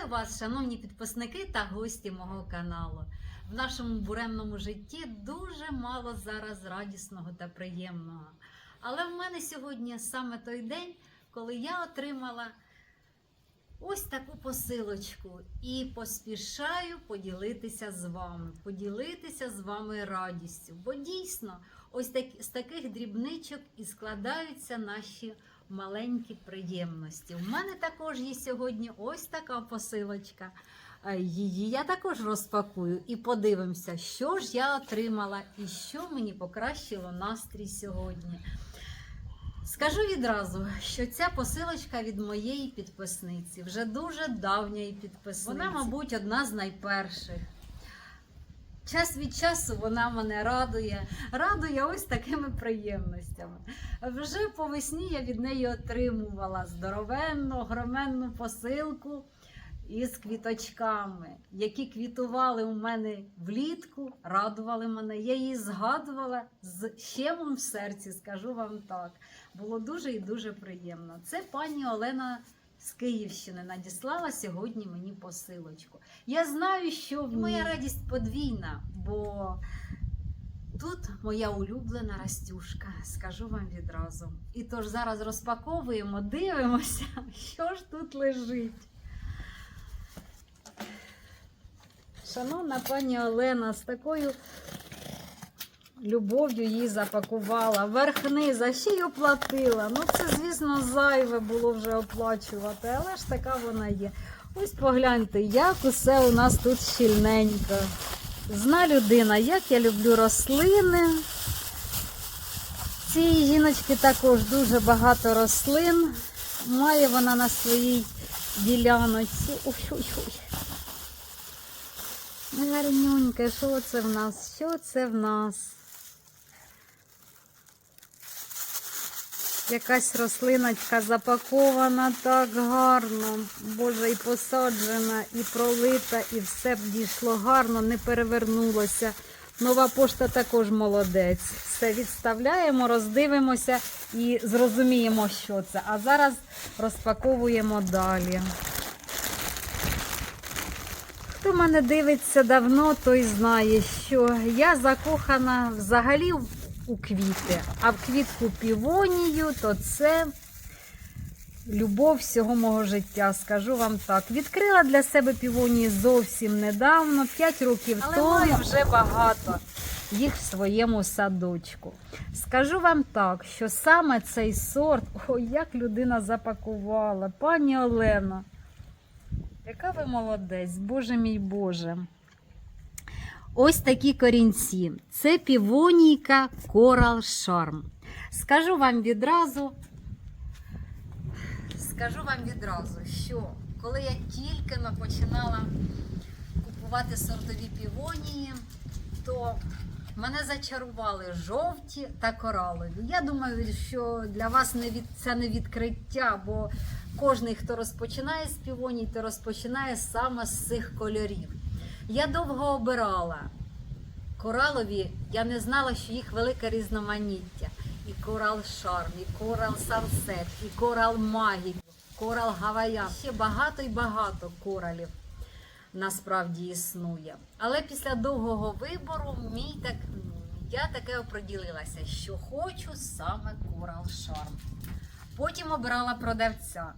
Вітаю вас, шановні підписники та гості мого каналу. В нашому буремному житті дуже мало зараз радісного та приємного. Але в мене сьогодні саме той день, коли я отримала ось таку посилочку і поспішаю поділитися з вами, поділитися з вами радістю. Бо дійсно, ось так, з таких дрібничок і складаються наші маленькі приємності. У мене також є сьогодні ось така посилочка. Е, Її я також розпакую і подивимося, що ж я отримала і що мені покращило настрій сьогодні. Скажу відразу, що ця посилочка від моєї підписниці, вже дуже давньої підписниці. Вона, мабуть, одна з найперших. Час від часу вона мене радує, радує ось такими приємностями. Вже по весні я від неї отримувала здоровенну, огроменну посилку із квіточками, які квітували у мене влітку, радували мене. Я її згадувала з щемом в серці, скажу вам так. Було дуже і дуже приємно. Це пані Олена з Київщини надіслала сьогодні мені посилочку. Я знаю, що моя радість подвійна, бо тут моя улюблена Растюшка, скажу вам відразу. І тож зараз розпаковуємо, дивимося, що ж тут лежить. Шановна пані Олена, з такою любов'ю її запакувала, верх-низ, а ще й оплатила. Ну, це, звісно, зайве було вже оплачувати, але ж така вона є. Ось погляньте, як усе у нас тут щільненько. Зна людина, як я люблю рослини. Цієї жіночки також дуже багато рослин. Має вона на своїй діляночці. Ой-ой-ой. Гарнюньке, що це в нас? Що це в нас? Якась рослиночка запакована так гарно. Боже, і посаджена, і пролита, і все дійшло гарно, не перевернулося. Нова пошта також молодець. Все відставляємо, роздивимося і зрозуміємо, що це. А зараз розпаковуємо далі. Хто мене дивиться давно, той знає, що я закохана взагалі в- у квіти, а в квітку півонію, то це любов всього мого життя. Скажу вам так. Відкрила для себе півонії зовсім недавно, 5 років Але тому маю вже багато їх в своєму садочку. Скажу вам так, що саме цей сорт, ой, як людина запакувала, пані Олена. Яка ви молодець, Боже мій Боже. Ось такі корінці. Це півонійка Coral Charm. Скажу вам відразу, скажу вам відразу, що коли я тільки починала купувати сортові півонії, то мене зачарували жовті та коралові. Я думаю, що для вас не від, це не відкриття, бо кожен, хто розпочинає з півоній, то розпочинає саме з цих кольорів. Я довго обирала коралові, я не знала, що їх велике різноманіття. І корал шарм, і корал сансет, і корал магік, корал гаваян. Ще багато і багато коралів насправді існує. Але після довгого вибору мій так, я таке оприділилася, що хочу саме корал шарм. Потім обирала продавця.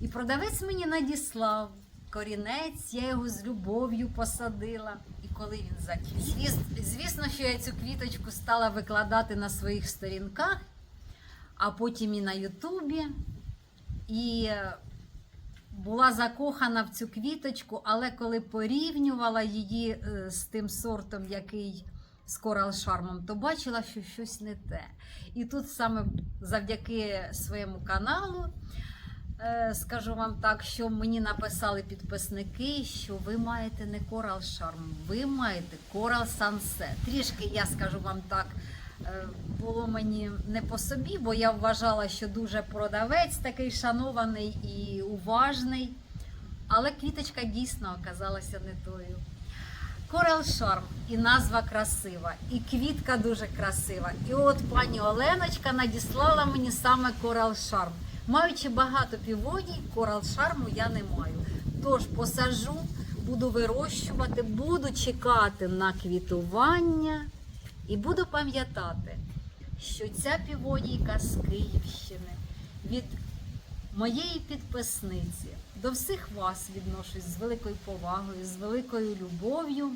І продавець мені надіслав корінець, я його з любов'ю посадила. І коли він заквіт, звісно, що я цю квіточку стала викладати на своїх сторінках, а потім і на Ютубі. І була закохана в цю квіточку, але коли порівнювала її е, з тим сортом, який з корал шармом, то бачила, що щось не те. І тут саме завдяки своєму каналу. Е, Скажу вам так, що мені написали підписники, що ви маєте не Coral Charm, ви маєте Coral Sunset. Трішки, я скажу вам так, е, було мені не по собі, бо я вважала, що дуже продавець такий шанований і уважний. Але квіточка дійсно оказалася не тою. Coral Charm і назва красива, і квітка дуже красива. І от пані Оленочка надіслала мені саме Coral Charm. Маючи багато півоній, Coral Charm я не маю. Тож посажу, буду вирощувати, буду чекати на квітування і буду пам'ятати, що ця півонійка з Київщини від моєї підписниці до всіх вас відношусь з великою повагою, з великою любов'ю,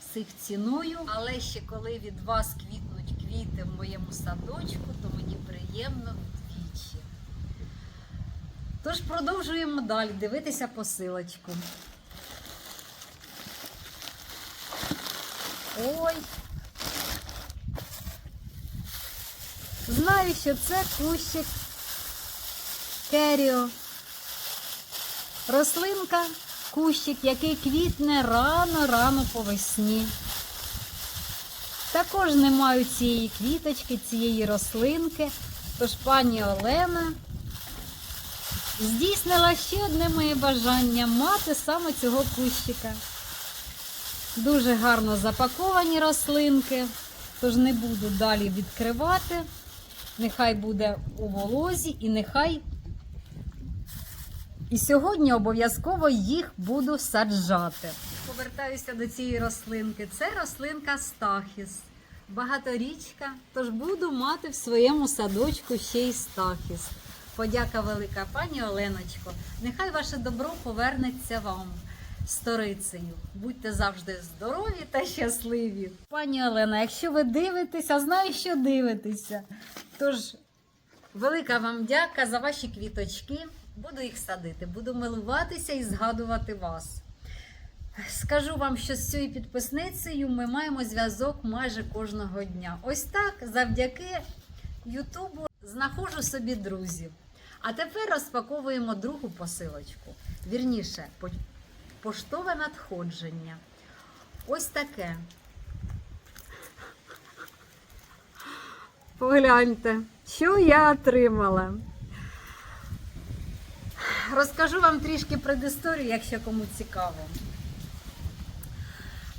всіх ціную. Але ще коли від вас квітнуть квіти в моєму садочку, то мені приємно. Тож продовжуємо далі дивитися посилочку. Ой. Знаю, що це кущик керіо. Рослинка, кущик, який квітне рано-рано по весні. Також не маю цієї квіточки, цієї рослинки. Тож пані Олена здійснила ще одне моє бажання мати саме цього кущика. Дуже гарно запаковані рослинки, тож не буду далі відкривати. Нехай буде у волозі і нехай. І сьогодні обов'язково їх буду саджати. Повертаюся до цієї рослинки. Це рослинка стахіс. Багаторічка, тож буду мати в своєму садочку ще й стахіс. Подяка велика, пані Оленочко. Нехай ваше добро повернеться вам сторицею. Будьте завжди здорові та щасливі. Пані Олена, якщо ви дивитеся, знаю, що дивитеся. Тож велика вам дяка за ваші квіточки. Буду їх садити, буду милуватися і згадувати вас. Скажу вам, що з цією підписницею ми маємо зв'язок майже кожного дня. Ось так, завдяки Ютубу, знаходжу собі друзів. А тепер розпаковуємо другу посилочку. Вірніше, поштове надходження. Ось таке. Погляньте, що я отримала. Розкажу вам трішки предісторію, якщо кому цікаво.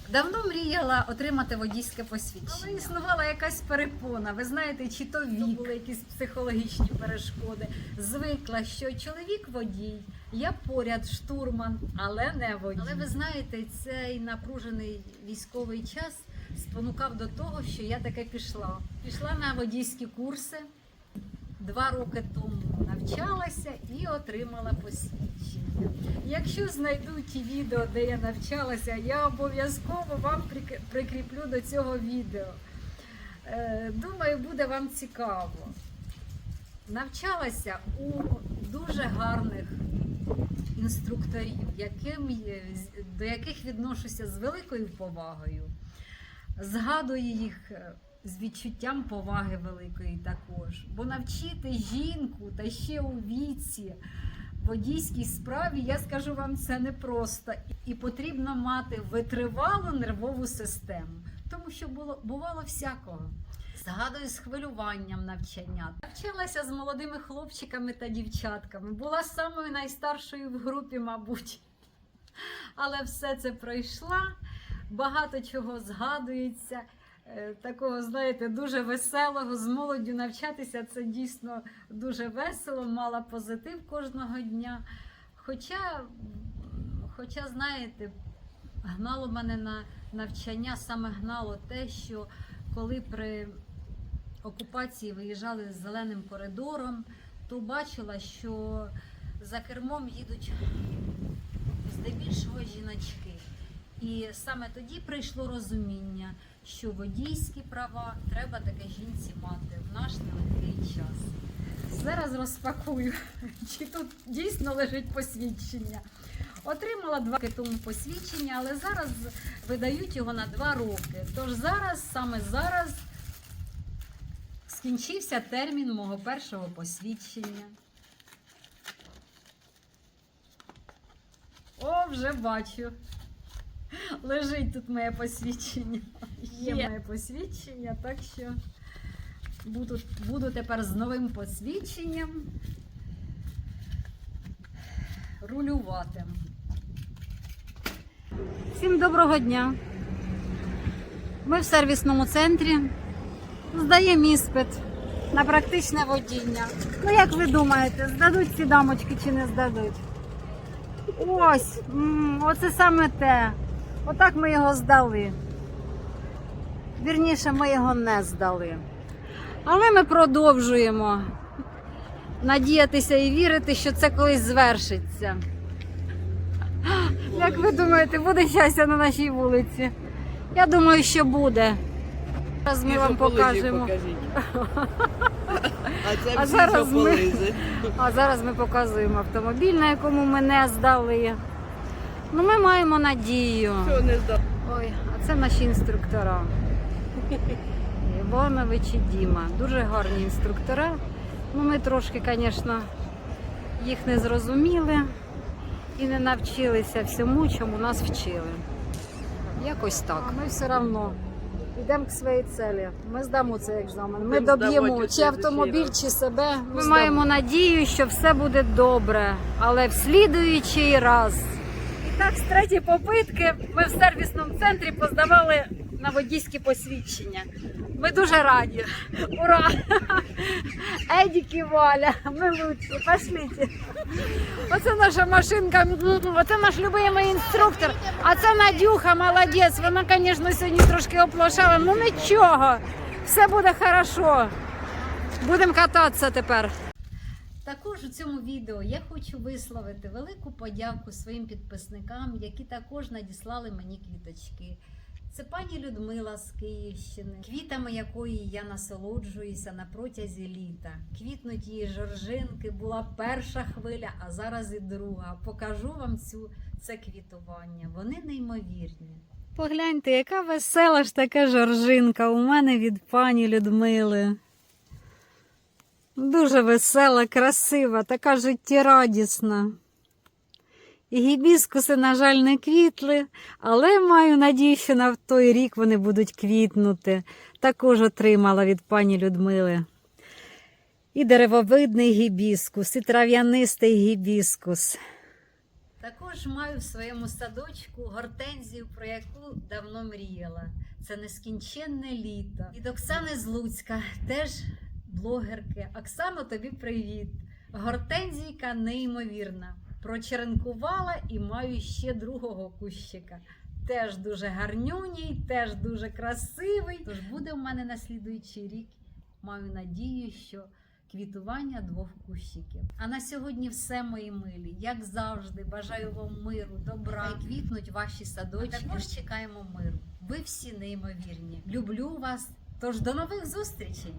Давно мріяла отримати водійське посвідчення. Але існувала якась перепона. Ви знаєте, чи то вік, були якісь психологічні перешкоди. Звикла, що чоловік водій, я поряд штурман, але не водій. Але ви знаєте, цей напружений військовий час спонукав до того, що я таке пішла. Пішла на водійські курси. Два роки тому навчалася і отримала посвідчення. Якщо знайду ті відео, де я навчалася, я обов'язково вам прикріплю до цього відео. Е, Думаю, буде вам цікаво. Навчалася у дуже гарних інструкторів, яким, до яких відношуся з великою повагою. Згадую їх е, з відчуттям поваги великої також. Бо навчити жінку та ще у віці водійській справі, я скажу вам, це непросто. І потрібно мати витривалу нервову систему, тому що було, бувало всякого. Згадую з хвилюванням навчання. Навчалася з молодими хлопчиками та дівчатками. Була самою найстаршою в групі, мабуть. Але все це пройшла, багато чого згадується. Е, Такого, знаєте, дуже веселого з молоддю навчатися це дійсно дуже весело, мала позитив кожного дня. Хоча, хоча, знаєте, гнало мене на навчання, саме гнало те, що коли при окупації виїжджали з зеленим коридором, то бачила, що за кермом їдуть здебільшого жіночки. І саме тоді прийшло розуміння, що водійські права треба таке жінці мати в наш нелегкий час. Зараз розпакую, чи тут дійсно лежить посвідчення. Отримала два роки тому посвідчення, але зараз видають його на два роки. Тож зараз, саме зараз, скінчився термін мого першого посвідчення. О, вже бачу. Лежить тут моє посвідчення. Є моє посвідчення, так що буду, буду тепер з новим посвідченням рулювати. Всім доброго дня. Ми в сервісному центрі здаємо іспит на практичне водіння. Ну, як ви думаєте, здадуть ці дамочки чи не здадуть? Ось, м, оце саме те. Отак ми його здали. Вірніше, ми його не здали. Але ми продовжуємо надіятися і вірити, що це колись звершиться. Як ви думаєте, буде щастя на нашій вулиці? Я думаю, що буде. Зараз ми вам покажемо. А це А зараз ми- А зараз ми показуємо автомобіль, на якому ми не здали. Ну, ми маємо надію. Що не? Ой, а це наші інструктора. Іванович і Діма. Дуже гарні інструктора. Ну, ми трошки, звісно, їх не зрозуміли і не навчилися всьому, чому нас вчили. Якось так. А ми все одно йдемо к своїй цілі. Ми здамо цей екзамен. Ми доб'ємо чи автомобіль, чи себе. Ми маємо надію, що все буде добре, але в слідуючий раз. Так, з третьої попитки ми в сервісному центрі поздавали на водійські посвідчення. Ми дуже раді. Ура! Едік і Валя, ми лучші, пошліть. Оце наша машинка, оце наш любимий інструктор. А це Надюха, молодець. Вона, звісно, сьогодні трошки оплошала. Ну нічого, все буде хорошо. Будемо кататися тепер. Також у цьому відео я хочу висловити велику подяку своїм підписникам, які також надіслали мені квіточки. Це пані Людмила з Київщини, квітами якої я насолоджуюся на протязі літа. Квітнуть її жоржинки, була перша хвиля, а зараз і друга. Покажу вам цю це квітування. Вони неймовірні. Погляньте, яка весела ж така жоржинка у мене від пані Людмили. Дуже весела, красива, така життєрадісна. І гібіскуси, на жаль, не квітли, але маю надію, що на той рік вони будуть квітнути. Також отримала від пані Людмили. І деревовидний гібіскус, і трав'янистий гібіскус. Також маю в своєму садочку гортензію, про яку давно мріяла. Це нескінченне літо. Від Оксани з Луцька, теж блогерки. Оксано, тобі привіт! Гортензійка неймовірна. Прочеренкувала і маю ще другого кущика. Теж дуже гарнюній, теж дуже красивий. Тож буде в мене на слідуючий рік. Маю надію, що квітування двох кущиків. А на сьогодні все, мої милі. Як завжди, бажаю вам миру, добра. Хай квітнуть ваші садочки. А також чекаємо миру. Ви всі неймовірні. Люблю вас. Тож до нових зустрічей!